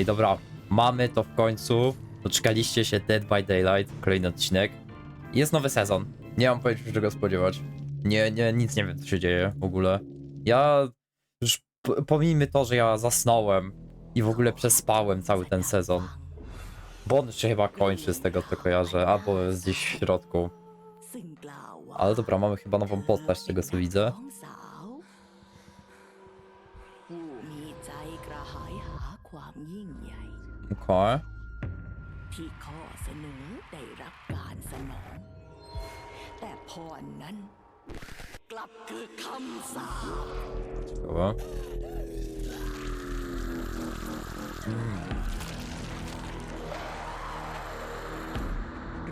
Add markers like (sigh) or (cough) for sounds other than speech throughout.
Ej, dobra, mamy to w końcu. Doczekaliście się Dead by Daylight, kolejny odcinek. Jest nowy sezon. Nie mam pojęcia, czego spodziewać. Nie, nie, nic nie wiem, co się dzieje w ogóle. Ja już pomijmy to, że ja zasnąłem i w ogóle przespałem cały ten sezon. Bo się chyba kończy z tego, co kojarzę, albo jest gdzieś w środku. Ale dobra, mamy chyba nową postać, z tego co widzę. ยหาความยิ่งใหญ่ Okej. ที่ข้อเสนอได้รับการสนอง แต่พรนั้น กลับคือคำสาป Ciekawe. Hmm.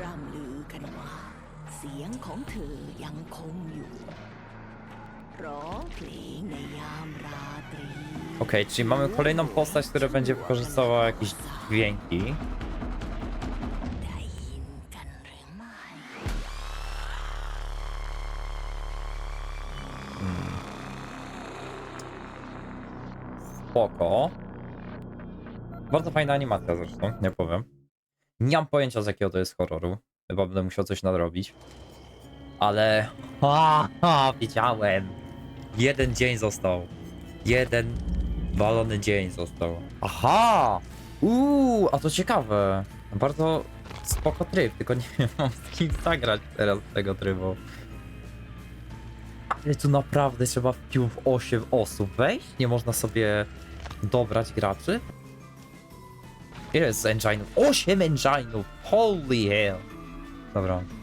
ร่ำลือกันว่า เสียงของเธอยังคงอยู่ OK, czyli mamy kolejną postać, która będzie wykorzystywała jakieś dźwięki. Hmm. Spoko. Bardzo fajna animacja zresztą, nie powiem. Nie mam pojęcia z jakiego to jest horroru. Chyba będę musiał coś nadrobić. Ale... (laughs) Ha, ha, wiedziałem. Jeden dzień został. Jeden walony dzień został. Aha! Uuu, a to ciekawe. Bardzo spoko tryb, tylko nie (laughs) mam z kim zagrać teraz tego trybu. Ale tu naprawdę trzeba w pił w 8 osób wejść? Nie można sobie dobrać graczy? Ile jest engine'ów? 8 engine'ów! Holy hell! Dobra.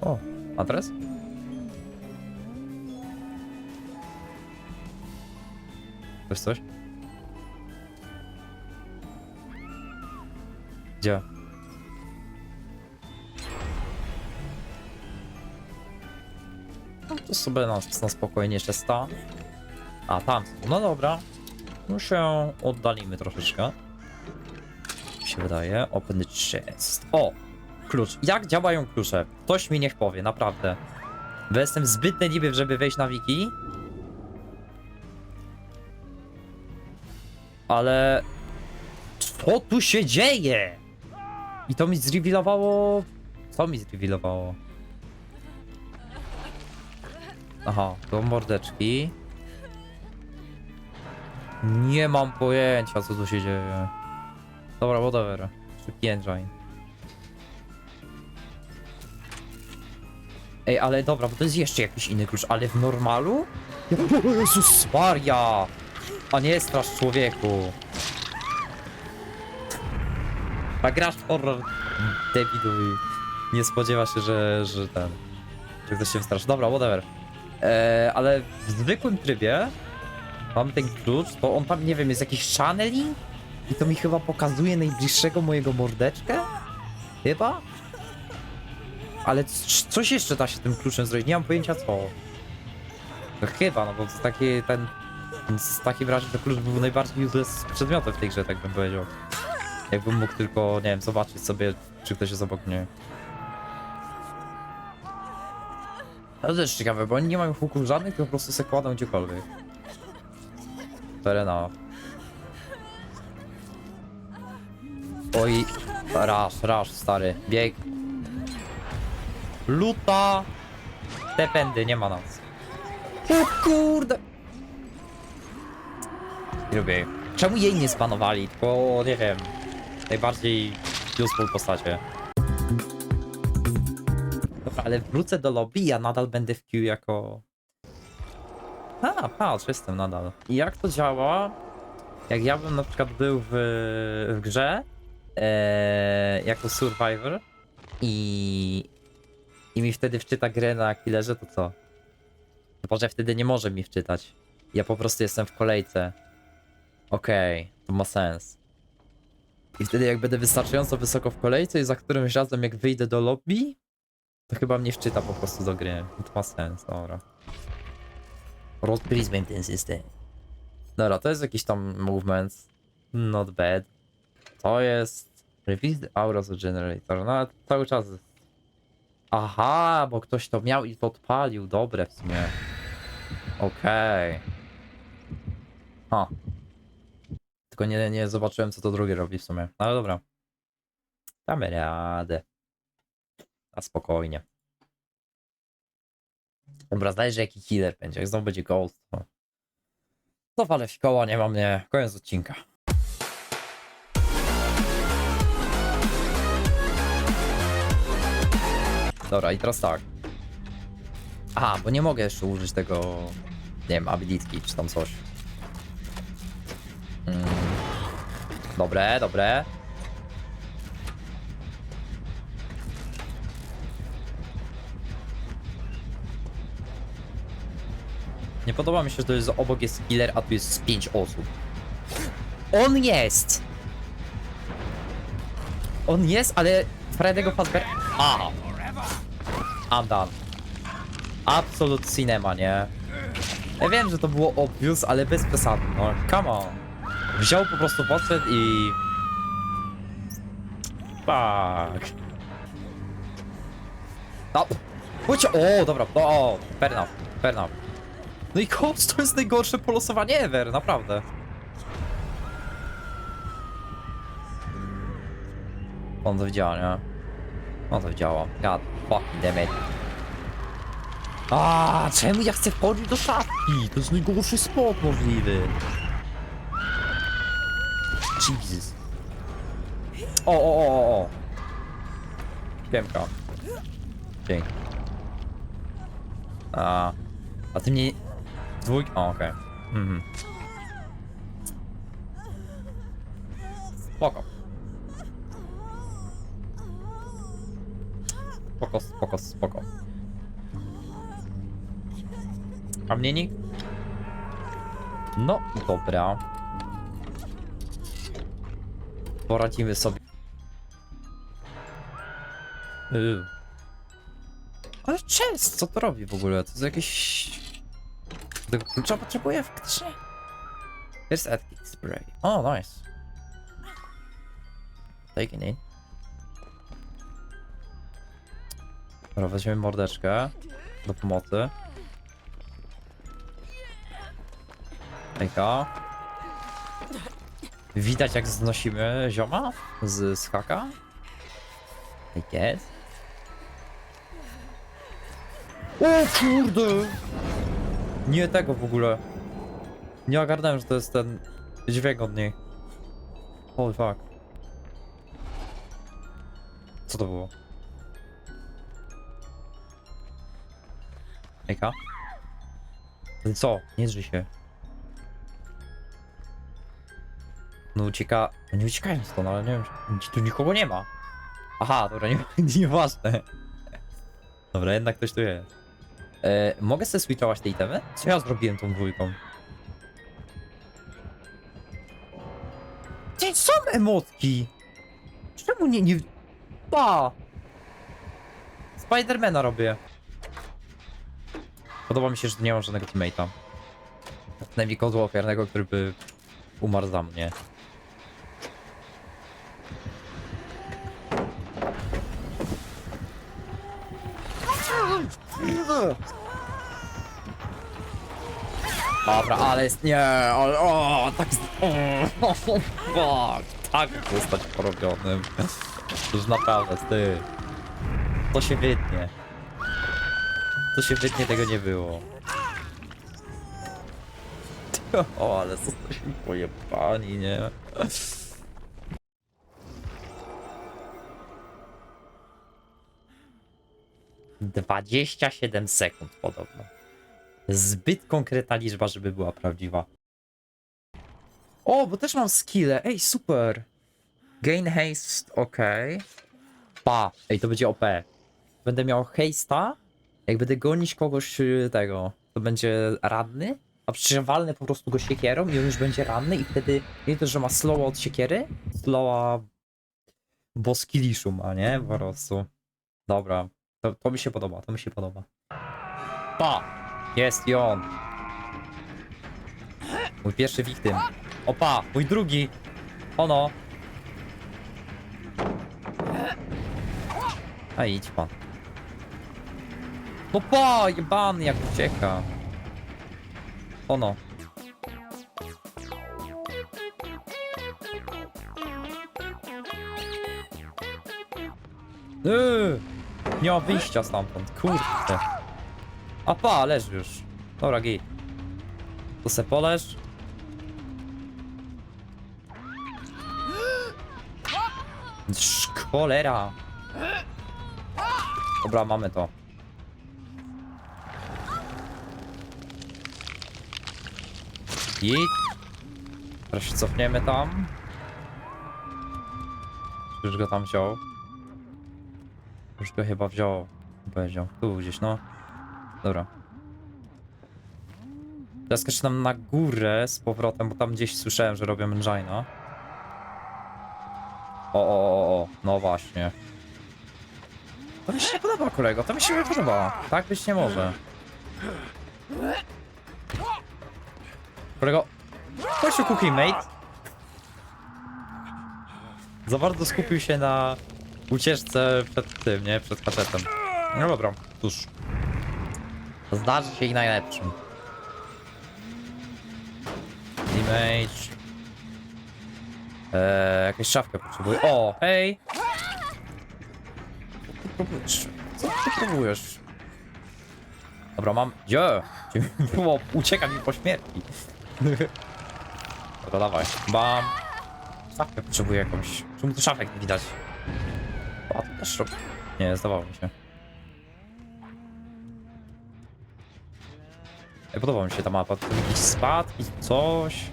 O, adres? Coś coś? Gdzie? No to sobie na, na spokojnie jeszcze sta. A, tam. No dobra. No się oddalimy troszeczkę. Mi się wydaje. Open chest. O! Klucz. Jak działają klucze? Ktoś mi niech powie, naprawdę. Bo jestem zbyt leniwy, żeby wejść na wiki. Ale... Co tu się dzieje? I to mi zrewilowało... Co mi zrewilowało? Aha, to mordeczki. Nie mam pojęcia, co tu się dzieje. Dobra, whatever. Szybki engine. Ej, ale dobra, bo to jest jeszcze jakiś inny klucz, ale w normalu? O Jezus Maria! A nie strasz człowieku. A grasz w horror debilu i nie spodziewa się, że, że ten... Że ktoś się wystraszy. Dobra, whatever. Eee, ale w zwykłym trybie mam ten klucz, to on tam, nie wiem, jest jakiś channeling i to mi chyba pokazuje najbliższego mojego mordeczkę? Chyba? Ale coś jeszcze da się tym kluczem zrobić, nie mam pojęcia co. Chyba, no bo to taki ten... W takim razie to klucz był najbardziej useless przedmiotem w tej grze, tak bym powiedział. Jakbym mógł tylko, nie wiem, zobaczyć sobie, czy ktoś jest obok mnie. To też ciekawe, bo oni nie mają huków żadnych, tylko po prostu se kładą gdziekolwiek. Enough. Oj, raz, raz, stary, bieg. Luta! Te pędy, nie ma nas. O kurde! Nie lubię jej. Czemu jej nie spanowali? Tylko, nie wiem, najbardziej useful postacie. Dobra, ale wrócę do lobby, ja nadal będę w queue jako... A, patrz, jestem nadal. I jak to działa? Jak ja bym na przykład był w, w grze e, jako survivor i, i mi wtedy wczyta grę na killerze, to co? Chyba, że wtedy nie może mi wczytać. Ja po prostu jestem w kolejce. Okej, to ma sens. I wtedy jak będę wystarczająco wysoko w kolejce i za którymś razem jak wyjdę do lobby, to chyba mnie wczyta po prostu do gry. To ma sens, dobra. Rozbrizmy ten system. Dobra, to jest jakiś tam movement. Not bad. To jest... The Auras Generator. No cały czas... Aha, bo ktoś to miał i to odpalił. Dobre w sumie. Okej. Ha. Tylko nie, nie zobaczyłem, co to drugie robi w sumie. No Ale dobra. Damy radę. A spokojnie. Dobra, zależy jaki killer będzie. Jak znowu będzie Ghost, to... To walę w koło, nie mam mnie. Koniec odcinka. Dobra, i teraz tak. Aha, bo nie mogę jeszcze użyć tego, nie wiem, abilitki czy tam coś. Mm. Dobre, dobre. Nie podoba mi się, że to jest obok jest killer, a tu jest z 5 osób. On jest! On jest, ale Freddy'ego Fazbear... Aha! Done. Absolut cinema, nie? Ja wiem, że to było obvious, ale bez przesady, no come on. Wziął po prostu podszedł i... Fuck. No, chodź, o, dobra, o, fair enough, fair enough. No i Ghost to jest najgorsze polosowanie ever, naprawdę. On to widział, nie? On to widziała. God fucking damn it. A, czemu ja chcę wchodzić do szafki? To jest najgorszy spot możliwy. Jesus. O, o, o, o, o. Dzięki. A, a ty mnie... Dwójk... O, okej. Mhm. Spoko. Spoko, spoko, spoko. Nikt? No, dobra. Poradzimy sobie. Yy. Ale często, co to robi w ogóle? To jest jakieś... Tego klucza potrzebuję faktycznie? Jest Ethic Spray. O, nice. Take it. Dobra, weźmiemy mordeczkę do pomocy. Ejka. Widać jak znosimy zioma z, z haka. Jest. O kurde! Nie tego w ogóle. Nie ogarnąłem, że to jest ten dźwięk od niej. Holy fuck. Co to było? Ejka? Co? Nie drzyj się. No ucieka... Oni uciekają stąd, ale nie wiem, czy tu nikogo nie ma. Aha, dobra, nie, (laughs) nieważne. Dobra, jednak ktoś tu jest. E, mogę sobie switchować te itemy? Co ja zrobiłem tą dwójką? Gdzie są emotki? Czemu nie, nie... Pa! Spidermana robię. Podoba mi się, że nie mam żadnego teammate'a. Najmniej kozła ofiarnego, który by umarł za mnie. Dobra, ale jest nie, ale o, tak, o, fuck, tak zostać porobionym. To już naprawdę, ty. To się wytnie. To się wytnie, tego nie było. (laughs) O, ale zostaliśmy pojebani, nie? Dwadzieścia siedem sekund podobno. Zbyt konkretna liczba, żeby była prawdziwa. O, bo też mam skille. Ej, super. Gain haste, ok. Pa, ej, to będzie OP. Będę miał haste'a. Jak będę gonić kogoś y, tego, to będzie radny. A przecież walnę po prostu go siekierą i on już będzie ranny i wtedy nie to, że ma slowa od siekiery, slowa bo skilliszu ma, nie? Po prostu. Dobra, to, to mi się podoba, to mi się podoba. Pa! Jest i on. Mój pierwszy wiktym. Opa, mój drugi. Ono. A idź pan. No pa, jebany jak ucieka. Ono. Yy, nie ma wyjścia stamtąd, kurde. A pa, leż już. Dobra, git. To se poleż. Cholera. Dobra, mamy to. Git. Teraz się cofniemy tam. Już go tam wziął. Już go chyba wziął. Powiedział. Tu gdzieś, no. Dobra. Teraz skaczę na górę z powrotem, bo tam gdzieś słyszałem, że robią engina. O, o, o, o, no właśnie. To mi się nie podoba, kolego, to mi się nie podoba. Tak być nie może. Kolego, chodź cookie mate. Za bardzo skupił się na ucieczce przed tym, nie? Przed kacetem. No dobra, cóż. Zdarzy się i najlepszym. Image. Eee, jakąś szafkę potrzebuję. O, hej! Co ty próbujesz? Dobra, mam... Gdzie? Było? Ucieka mi po śmierci. (laughs) Dobra, dawaj. Bam. Szafkę potrzebuję jakąś. Czemu tu szafek nie widać? A, to też. Nie, zdawało mi się. Ej, podoba mi się ta mapa. Tu jakiś spadki, coś.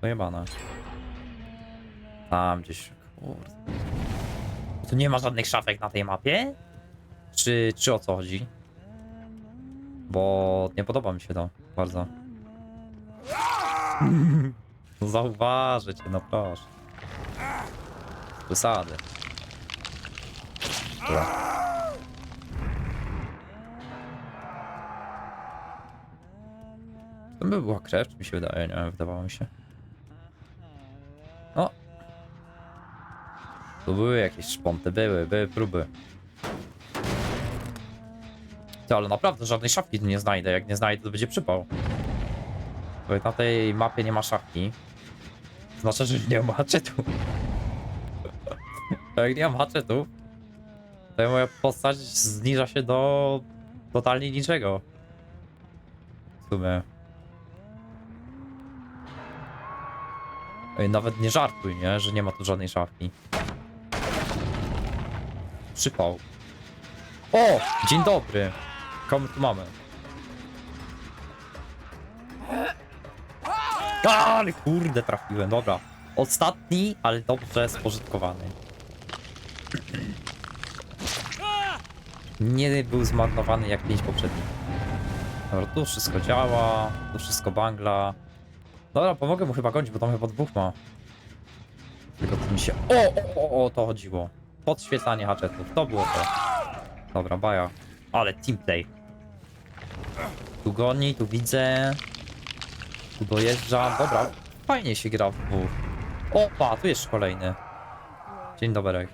Dojebane. Tam gdzieś, kurde. Tu nie ma żadnych szafek na tej mapie? Czy, czy o co chodzi? Bo nie podoba mi się to bardzo. No Zauważę cię, no proszę. Przesady. Dobra. To by była krew, czy mi się wydaje? Nie wiem, wydawało mi się. O! Tu były jakieś szponty, były, były próby. Ty, ale naprawdę żadnej szafki nie znajdę. Jak nie znajdę, to będzie przypał. Bo na tej mapie nie ma szafki. Znaczy, że nie ma hatchetu. (laughs) Jak nie mam hatchetu, to moja postać zniża się do totalnie niczego. W sumie. Nawet nie żartuj, nie? Że nie ma tu żadnej szafki. Przypał. O! Dzień dobry! Komu tu mamy? Ale kurde, trafiłem, dobra. Ostatni, ale dobrze spożytkowany. Nie był zmarnowany jak pięć poprzednich. Dobra, tu wszystko działa, tu wszystko bangla. Dobra, pomogę mu chyba gonić, bo tam chyba dwóch ma. Tylko to mi się... O, o, o, o, to chodziło. Podświetlanie hatchetów, to było to. Dobra, baja. Ale teamplay. Tu goni, tu widzę. Dojeżdżam. Dobra, fajnie się gra w dwóch. Opa, tu jest kolejny. Dzień dobry.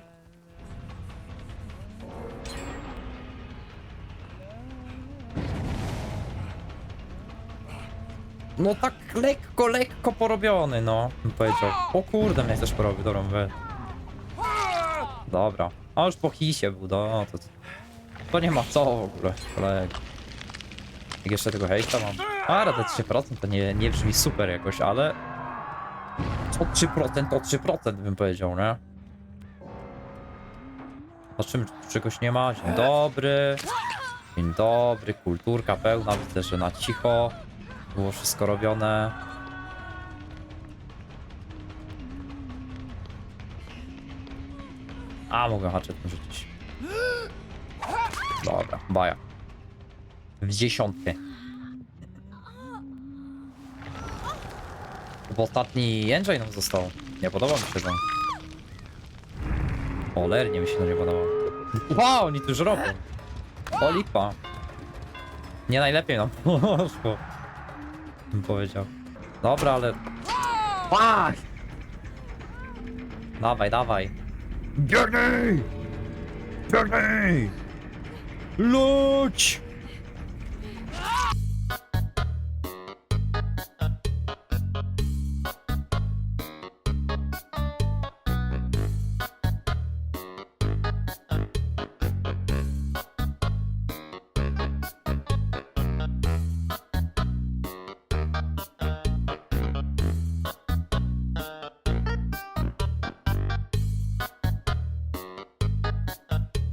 No tak lekko, lekko porobiony, no. Bym powiedział. O kurde, mnie też porobił, dobra, mówię. Dobra. A już po hisie był, no to... To nie ma co w ogóle, kolega. Jak jeszcze tego hejta mam. A, radę 3% to nie, nie brzmi super jakoś, ale... Co 3% to 3% bym powiedział, nie? Zobaczymy, czy tu czegoś nie ma. Dzień dobry. Dzień dobry, kulturka pełna, widzę, że na cicho. Było wszystko robione. A, mogę haczet rzucić. Dobra, baja. W dziesiątkę. Bo ostatni engine nam został. Nie podoba mi się to. Cholernie mi się to nie podoba. Wow, oni tu już robią. O lipa. Nie najlepiej nam (laughs) poszło. Bym powiedział. Dobra, ale... Fuck! Dawaj, dawaj. Biegnij! Biegnij! Ludź!